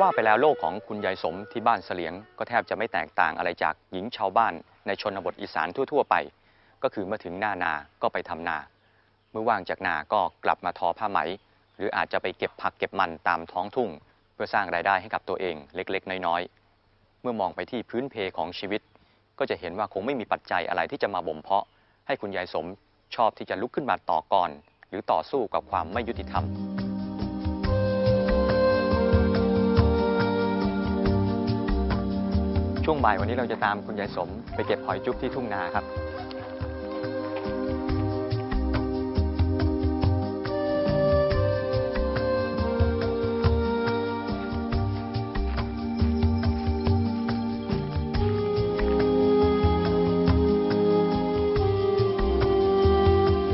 ว่าไปแล้วโลกของคุณยายสมที่บ้านเสลียง ก็แทบจะไม่แตกต่างอะไรจากหญิงชาวบ้านในชนบทอีสานทั่ว ๆ ไป ก็คือเมื่อถึงหน้านาก็ไปทำนา เมื่อว่างจากนาก็กลับมาทอผ้าไหม หรืออาจจะไปเก็บผักเก็บมันตามท้องทุ่ง เพื่อสร้างรายได้ให้กับตัวเองเล็ก ๆ น้อยๆ เมื่อมองไปที่พื้นเพของชีวิต ก็จะเห็นว่าคงไม่มีปัจจัยอะไรที่จะมาบ่มเพาะ ให้คุณยายสมชอบที่จะลุกขึ้นมาต่อกรหรือต่อสู้กับความไม่ยุติธรรม ช่วงบ่ายวันนี้เราจะตามคุณยายสม ไปเก็บหอยจุ๊บที่ทุ่งนาครับ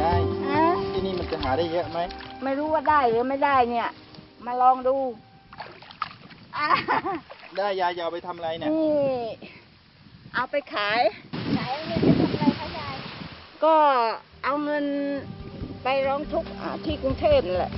ยาย ฮะที่นี่มันจะหาได้เยอะไหม ไม่รู้ว่าได้หรือไม่ได้เนี่ย มาลองดูอะ ได้ยายจะเอาไปทำอะไรเนี่ย นี่เอาไปขาย ขายเงินไปทำอะไรคะยาย ก็เอาเงินไปร้องทุกข์อ่าที่กรุงเทพนั่นแหละ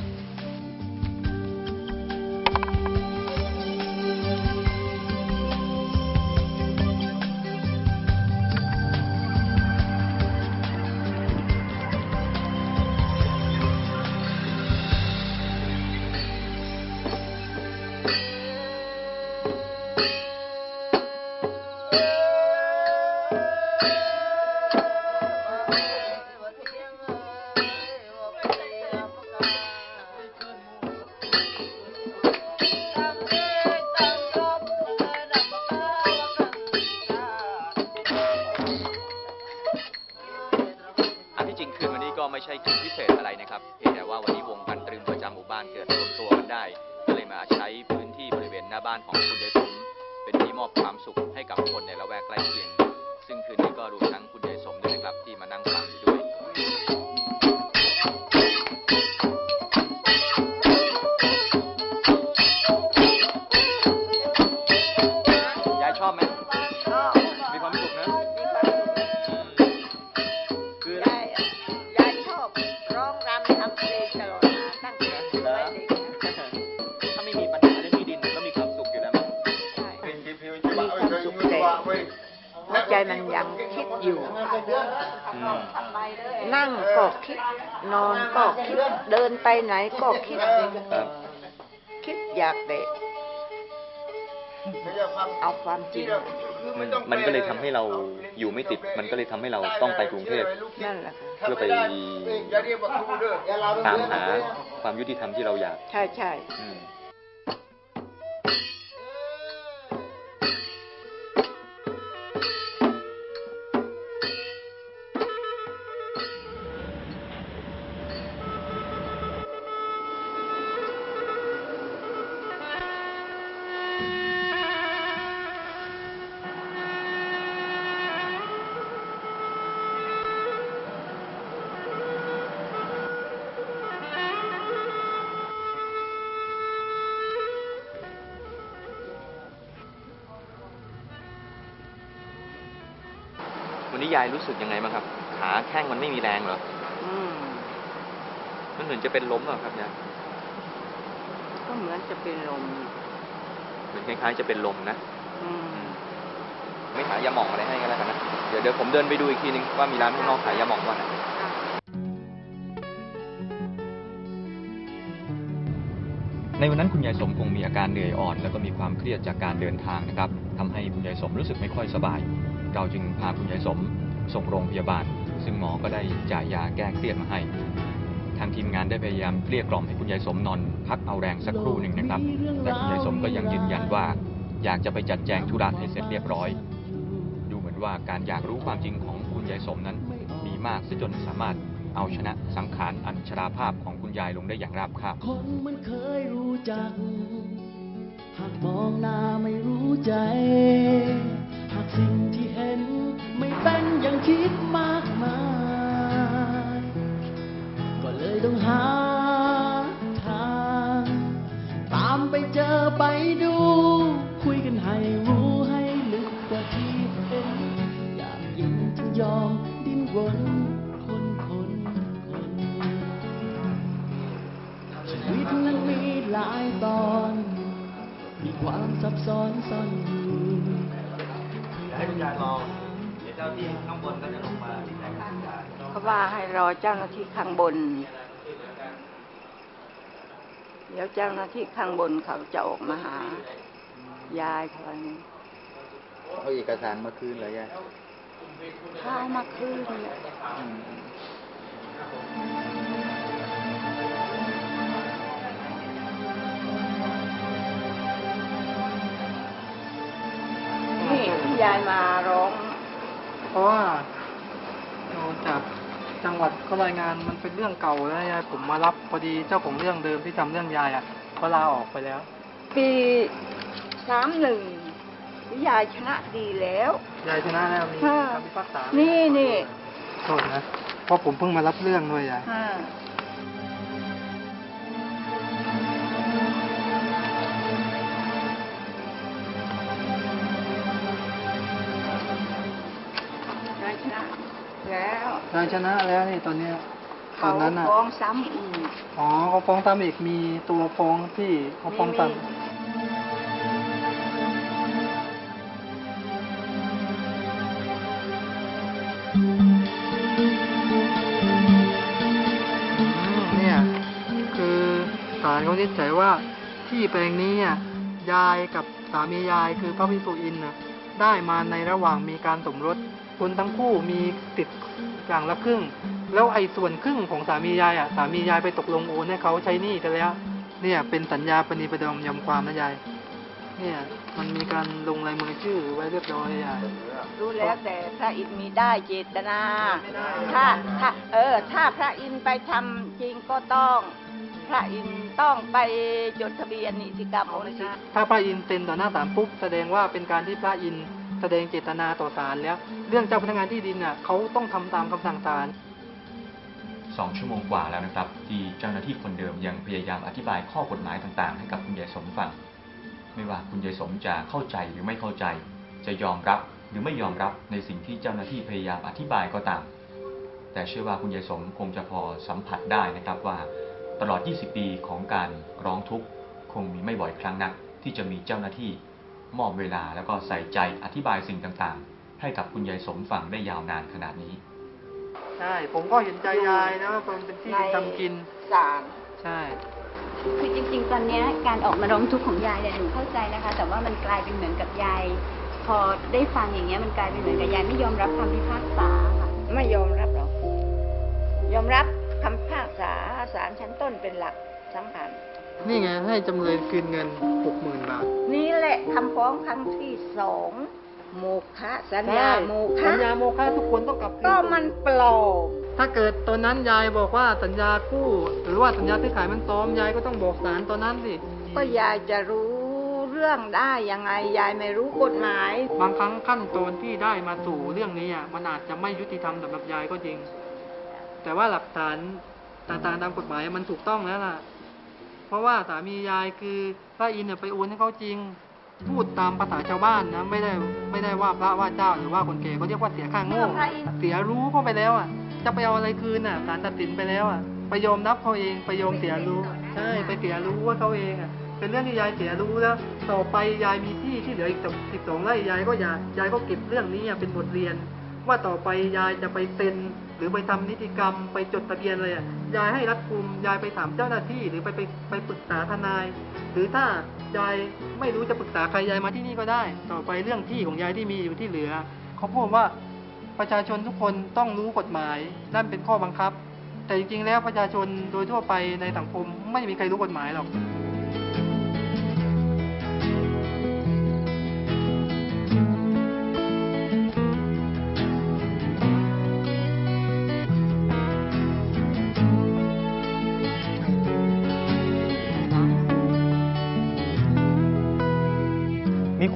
หน้าบ้านของคุณยายสมเป็นที่มอบความสุขให้กับคนในละแวกใกล้เคียง ซึ่งคืนนี้ก็รู้ มันยังคิดอยู่อืมนั่งก็คิด นอนก็คิด เดินไปไหนก็คิดครับคิดอยากแต่เอาความจริงมันมันก็เลยทำให้เราอยู่ไม่ติด มันก็เลยทำให้เราต้องไปกรุงเทพนั่นแหละค่ะเพื่อไปตามหาความยุติธรรมที่เราอยาก ใช่ใช่ นนี้ยายรู้สึกยังไงบ้างครับ ขาแข้งมันไม่มีแรงเหรออืมมันเหมือนจะเป็นล้มเหรอครับยายก็เหมือนจะเป็นลมเหมือนคล้ายๆจะเป็นลมนะอืมอืมไม่หายาหม่องอะไรให้กันแล้วกันนะเดี๋ยวเดี๋ยวผมเดินไปดูอีกทีนึงว่ามีร้านข้างนอกขายยาหม่องบ้างนะในวันนั้นคุณยายสมคงมีอาการเหนื่อยอ่อน แล้วก็มีความเครียดจากการเดินทางนะครับทำให้คุณยายสมรู้สึกไม่ค่อยสบาย เราจึงพาคุณยายสมส่งโรงพยาบาล ซึ่งหมอก็ได้จ่ายยาแก้เครียดมาให้ ทางทีมงานได้พยายามเกลี้ยกล่อมให้คุณยายสมนอน พักเอาแรงสักครู่หนึ่งนะครับ แต่คุณยายสมก็ยังยืนยันว่า อยากจะไปจัดแจงธุระให้เสร็จเรียบร้อย ดูเหมือนว่าการอยากรู้ความจริงของคุณยายสมนั้น มีมากซะจนสามารถเอาชนะสังขารอันชราภาพของคุณยายลงได้อย่างราบคาบคนมันเคยรู้จัก หากมองหน้าไม่รู้ใจหาก สิ่งที่เห็นไม่เป็นอย่างคิดมากมาย ก็เลยต้องหาทาง ตามไปเจอไปดู ยายรอเดี๋ยวเจ้าที่ข้างบนก็จะลงมาที่ไหนครับเขาว่าให้รอเจ้าหน้าที่ข้างบน เดี๋ยวเจ้าหน้าที่ข้างบนเขาจะออกมาหา ยายเขาว่างี้เอาเอกสารมาคืนเหรอยายข้าวมาคืนเนี่ย ยายมาร้อง เพราะว่าเราจากจังหวัดเขารายงานมันเป็นเรื่องเก่าแล้วยายผมมารับพอดีเจ้าของเรื่องเดิมที่ทำเรื่องยายอะเขาลาออกไปแล้ว ปีสามหนึ่งยายชนะดีแล้ว ยายชนะแล้วมีค่ะคำพิพากษานี่นี่โทษนะเพราะผมเพิ่งมารับเรื่องด้วยยาย อ่า แล้วยายชนะแล้วนี่ตอนเนี้ยตเขาอนนั้นอะ ฟ้องซ้ำอีกอ๋อเขาฟ้องตามอีกมีตัวฟ้องที่เขาฟ้องตามมีอืมเนี่ย คือศาลเขาวินิจฉัยว่าที่แปลงนี้อะยายกับสามียายคือพระพิสุอินทร์น่ะได้มาในระหว่างมีการสมรส คุณทั้งคู่มีติดอย่างละครึ่ง แล้วไอ้ส่วนครึ่งของสามียายอะสามียายไปตกลงโอนให้เขาใช้หนี้ไปแล้ว เนี่ยเป็นสัญญาปณีประนอมยอมความนะยายเนี่ยมันมีการลงลายมือชื่อไว้เรียบร้อยยายรู้แล้วแต่พระอินทร์มีได้เจตนาไม่ได้ถ้าถ้าเออ ถ้าพระอินทร์ไปทำจริงก็ต้อง พระอินทร์ต้องไปจดทะเบียนนิติกรรมโอนสิถ้าพระอินทร์เซ็นต่อหน้าศาลปุ๊บแสดงว่าเป็นการที่พระอินทร์ แสดงเจตนาต่อศาลแล้ว เรื่องเจ้าพนักงานที่ดินน่ะเขาต้องทำตามคำสั่งศาลสองชั่วโมงกว่าแล้วนะครับ ที่เจ้าหน้าที่คนเดิมยังพยายามอธิบายข้อกฎหมายต่างๆ ให้กับคุณยายสมฟัง ไม่ว่าคุณยายสมจะเข้าใจหรือไม่เข้าใจ จะยอมรับหรือไม่ยอมรับในสิ่งที่เจ้าหน้าที่พยายามอธิบายก็ตาม แต่เชื่อว่าคุณยายสมคงจะพอสัมผัสได้นะครับว่า ตลอด 20 ปีของการร้องทุกข์คงมีไม่บ่อยครั้งนัก ที่จะมีเจ้าหน้าที่ มอบเวลาแล้วก็ใส่ใจอธิบายสิ่งต่างๆ ให้กับคุณยายสมฟังได้ยาวนานขนาดนี้ ใช่ ผมก็เห็นใจยายนะว่ามันเป็นที่ในทำกินศาลใช่ คือจริง ๆ ตอนเนี้ยการออกมาร้องทุกข์ของยายเนี่ยหนูเข้าใจนะคะ แต่ว่ามันกลายเป็นเหมือนกับยาย พอได้ฟังอย่างเงี้ยมันกลายเป็นเหมือนกับยายไม่ยอมรับคำพิพากษาค่ะไม่ยอมรับหรอก ยอมรับคำพิพากษาศาลชั้นต้นเป็นหลักสำคัญ นี่ไงให้จำเลยคืนเงินหกหมื่นบาท นี่แหละคำฟ้องครั้งที่สองโมฆะสัญญาโมฆะสัญญาโมฆะทุกคนต้องกลับคืก็มันปลอมถ้าเกิดตอนนั้นยายบอกว่าสัญญากู้ หรือว่าสัญญาซื้อขายมันปลอมยายก็ต้องบอกศาลตอนนั้นสิก็ยายจะรู้เรื่องได้ยังไงยายไม่รู้กฎหมาย บางครั้งขั้นตอนที่ได้มาสู่เรื่องนี้อะมันอาจจะไม่ยุติธรรมสำหรับยายก็จริง แต่ว่าหลักฐานต่างๆตามกฎหมายมันถูกต้องแล้วล่ะ เพราะว่าสามียายคือพระอินทร์เนี่ยไปโอนให้เขาจริง พูดตามภาษาชาวบ้านนะไม่ได้ไม่ได้ว่าพระว่าเจ้าหรือว่าคนแก่เขาเรียกว่าเสียค่าโง่พระอินทร์เสียรู้เข้าไปแล้วอะ จะไปเอาอะไรคืนอะศาลตัดสินไปแล้วอะไปยอมรับเขาเองไปยอมเสียรู้ใช่ไปเสียรู้ว่าเขาเองอะเป็นเรื่องที่ยายเสียรู้แล้ว ต่อไปยายมีที่ที่เหลืออีกสิบสองไร่ยายก็อยากยายก็เก็บเรื่องนี้อะเป็นบทเรียน ว่าต่อไปยายจะไปเซ็น หรือไปทำนิติกรรม ไปจดทะเบียนอะไรอะยายให้รัดกุมยายไปถามเจ้าหน้าที่หรือไปไปไปปรึกษาทนาย หรือถ้ายายไม่รู้จะปรึกษาใครยายมาที่นี่ก็ได้ ต่อไปเรื่องที่ของยายที่มีอยู่ที่เหลือเขาพูดว่าประชาชนทุกคนต้องรู้กฎหมายนั่นเป็นข้อบังคับ แต่จริงๆแล้วประชาชนโดยทั่วไปในสังคมไม่มีใครรู้กฎหมายหรอก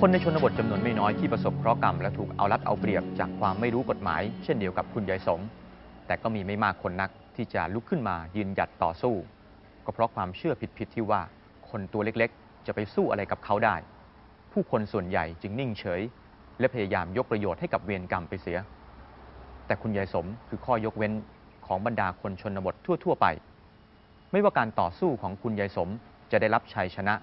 คนในชนบทจำนวนไม่น้อยที่ประสบเคราะห์กรรมและถูกเอารัดเอาเปรียบจากความไม่รู้กฎหมาย เช่นเดียวกับคุณยายสม แต่ก็มีไม่มากคนนักที่จะลุกขึ้นมายืนหยัดต่อสู้ ก็เพราะความเชื่อผิดๆที่ว่าคนตัวเล็กๆ จะไปสู้อะไรกับเขาได้ ผู้คนส่วนใหญ่จึงนิ่งเฉย และพยายามยกประโยชน์ให้กับเวรกรรมไปเสีย แต่คุณยายสมคือข้อยกเว้นของบรรดาคนชนบททั่ว ๆ ไป ไม่ว่าการต่อสู้ของคุณยายสมจะได้รับชัยชนะ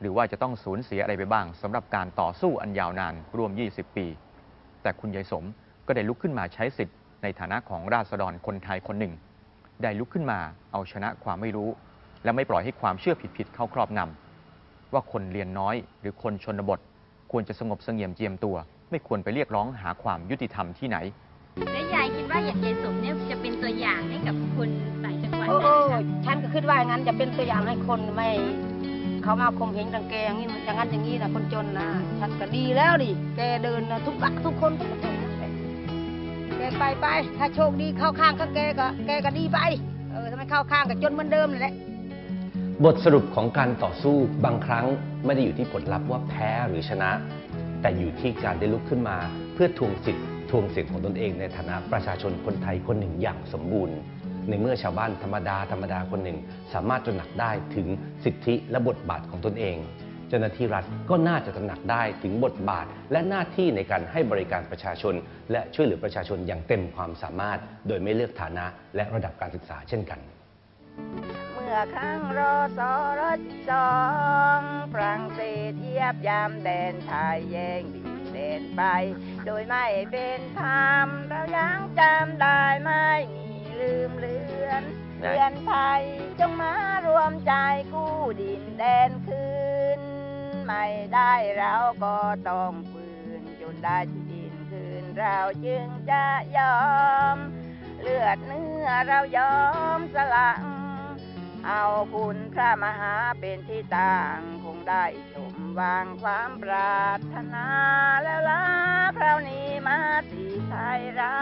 หรือว่าจะต้องสูญเสียอะไรไปบ้างสำหรับการต่อสู้อันยาวนานรวม 20 ปี แต่คุณยายสมก็ได้ลุกขึ้นมาใช้สิทธิ์ในฐานะของราษฎรคนไทยคนหนึ่ง ได้ลุกขึ้นมาเอาชนะความไม่รู้ และไม่ปล่อยให้ความเชื่อผิดๆเข้าครอบงำว่าคนเรียนน้อย หรือคนชนบท ควรจะสงบเสงี่ยมเจียมตัว ไม่ควรไปเรียกร้องหาความยุติธรรมที่ไหนและยายคิดว่าอย่างยายสมเนี่ยจะเป็นตัวอย่างให้กับคนต่างจังหวัดโอ้ได้โอ้ไหมคะฉันก็คิดว่าอย่างนั้นจะเป็นตัวอย่างให้คนไม่ เขามาข่มเหงรังแกอย่างนี้อย่างนั้นอย่างนี้นะคนจนนะฉันก็ดีแล้วดิแกเดินนะทุกละทุกคนทุกคนแกไปไปถ้าโชคดีเข้าข้างก็แกก็แกก็ดีไปเออถ้าไมเข้าข้างก็จนเหมือนเดิมเลยแหละบทสรุปของการต่อสู้บางครั้งไม่ได้อยู่ที่ผลลัพธ์ว่าแพ้หรือชนะ แต่อยู่ที่การได้ลุกขึ้นมา เพื่อทวงสิทธิ์ทวงสิทธิ์ของตนเองในฐานะประชาชนคนไทยคนหนึ่งอย่างสมบูรณ์ ในเมื่อชาวบ้านธรรมดาธรรมดาคนหนึ่ง สามารถตระหนักได้ถึงสิทธิและบทบาทของตนเอง เจ้าหน้าที่รัฐก็น่าจะตระหนักได้ถึงบทบาท และหน้าที่ในการให้บริการประชาชน และช่วยเหลือประชาชนอย่างเต็มความสามารถ โดยไม่เลือกฐานะและระดับการศึกษาเช่นกัน เมื่อครั้งรอสอรถสองฝรั่งเศสเยียบยามแดนไทยแย่งดินแดนไป โดยไม่เป็นธรรมเรายังจำได้ไม่มี ลืมเลือนได้เรือนไทยจงมารวมใจกู้ดินแดนคืน ไม่ได้เราก็ต้องฝืนจนได้ที่ดินคืน เราจึงจะยอม เลือดเนื้อเรายอมสละเอาคุณพระมหาเป็นที่ตั้งคงได้สมวางความปรารถนาแล้วลาคราวนี้มาสีไทยเรา